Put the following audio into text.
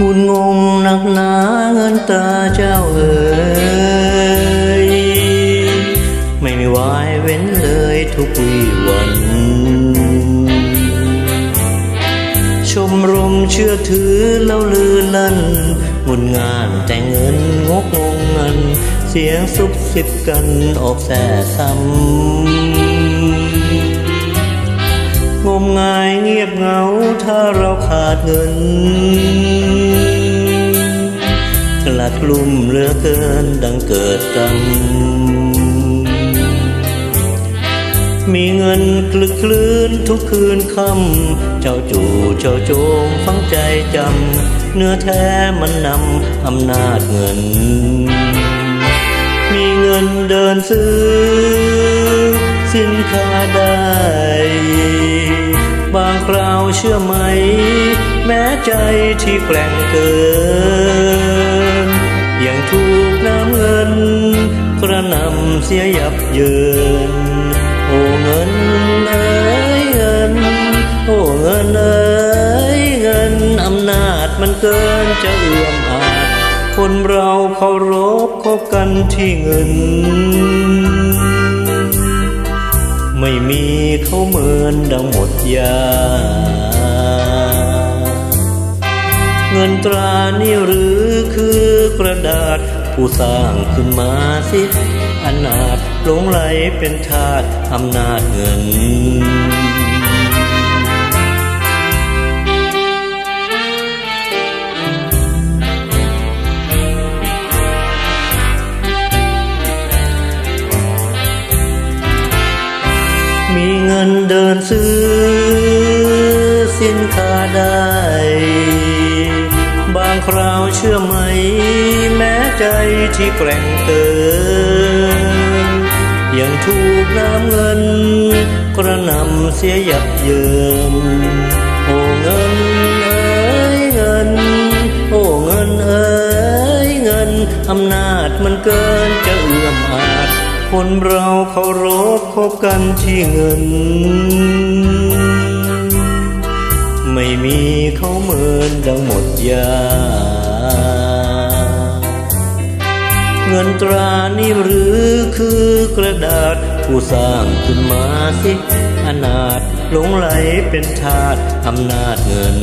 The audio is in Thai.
งุนงงหนักหนาเงินตาเจ้าเอ๋ยไม่มีวายเว้นเลยทุกวีวัน ชมรมเชื่อถือแล้วลือลั่นงุนงานแต่เงินงกงงเงิน เสียงซุบซิบกันออกแส่ซ้ำงมงายเงียบเหงาถ้าเราขาดเงิน กลัดกลุ่มเหลือเกินดังเกิดกรรมมีเงินคลึกคลื่นทุกคืนคำเจ้าจู่เจ้าโจมฟังใจจำ เนื้อแท้มันนำอำนาจเงิน มีเงินเดินซื้อ สินค้าได้บางคราวเชื่อไหม แม้ใจที่แกร่งเกิน ยังถูกน้ำเงิน กระนำเสียยับเยิน โอ้เงินเอ้ยเงิน โอ้เงินเอ้ยเงินอำนาจมันเกินจะเอื้อมอาจ คนเราเคารพคบกันที่เงิน ไม่มีเขาเหมือนดังหมดยา เงินตรานี่หรือคือกระดาษ ผู้สร้างขึ้นมาสิอนาถหลงไหลเป็นทาสอำนาจเงินมีเงินเดินซื้อสินค้าได้ คราวเชื่อไหม แม้ใจที่แกร่งเกินยังถูกน้ำเงิน กระนำเสียยับเยินโอ้เงินเอ้ยเงิน โอ้เงินเอ้ยเงินอำนาจมันเกินจะเอื้อมอาจคนเราเคารพคบกันที่เงิน ไม่มีเขาเหมือนดังหมดยา เงินตรานี่หรือคือกระดาษ ผู้สร้างขึ้นมาสิอนาถหลงไหลเป็นทาสอำนาจเงิน